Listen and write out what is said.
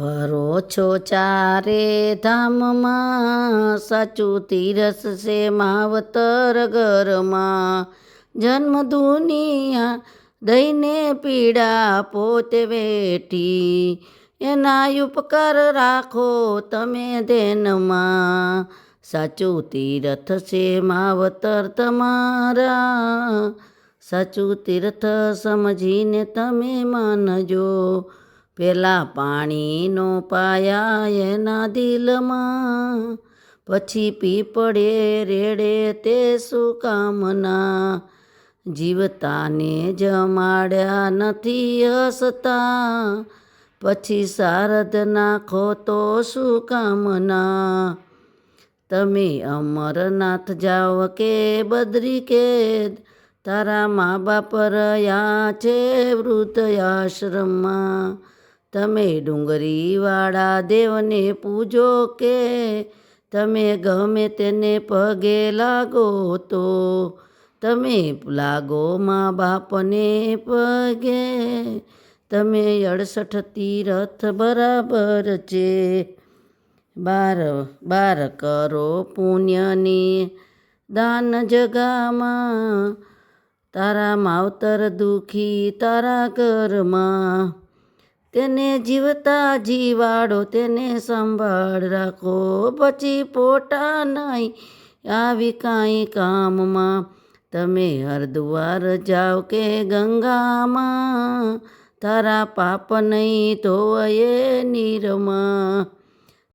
ફરો છો ચારે ધામમાં, સાચું તીરસ છે માવતર ઘરમાં. જન્મ દુનિયા દઈને પીડા પોતે વેઠી. એના ઉપકાર રાખો તમે દેનમાં સાચું તીરથ છે માવતર તમારા. સાચું તીર્થ સમજીને તમે માનજો. પેલા પાણીનો પાયા એના દિલમાં પછી પીપળે રેડે તે શું કામના જીવતાને જમાડ્યા નથી હસતા, પછી શારદ નાખો તો શું કામના તમે અમરનાથ જાઓ કે બદ્રી કે તારા મા બાપ રહ્યા છે વૃદ્ધ આશ્રમમાં તમે ડુંગરીવાળા દેવને પૂજો કે તમે ગમે તેને પગે લાગો તો? તમે લાગો મા બાપને પગે, તમે અડસઠ તીરથ બરાબર છે. બાર બાર કરો પુણ્યની દાન જગામાં, તારા માવતર દુખી તારા ઘરમાં. તેને જીવતા જીવાડો તેને સંભાળ રાખો. પછી પોટા નહીં આવી કાંઈ કામમાં. તમે હરદ્વાર જાઓ કે ગંગામાં. તારા પાપ નહીં ધોવયે નીરમાં.